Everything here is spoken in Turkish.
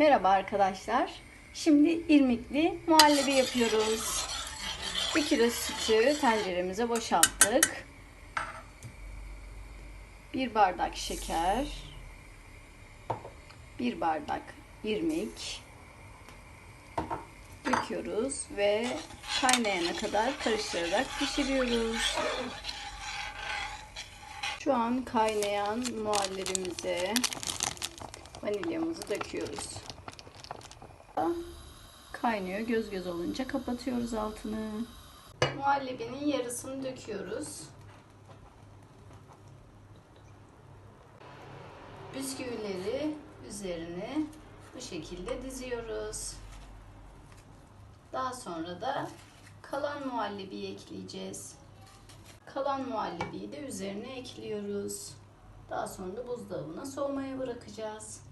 Merhaba arkadaşlar. Şimdi irmikli muhallebi yapıyoruz. 1 kilo sütü tenceremize boşalttık. 1 bardak şeker. 1 bardak irmik. Döküyoruz ve kaynayana kadar karıştırarak pişiriyoruz. Şu an kaynayan muhallebimize vanilyamızı döküyoruz. Kaynıyor. Göz göz olunca kapatıyoruz altını. Muhallebinin yarısını döküyoruz. Bisküvileri üzerine bu şekilde diziyoruz. Daha sonra da kalan muhallebiyi ekleyeceğiz. Kalan muhallebiyi de üzerine ekliyoruz. Daha sonra da buzdolabına soğumaya bırakacağız.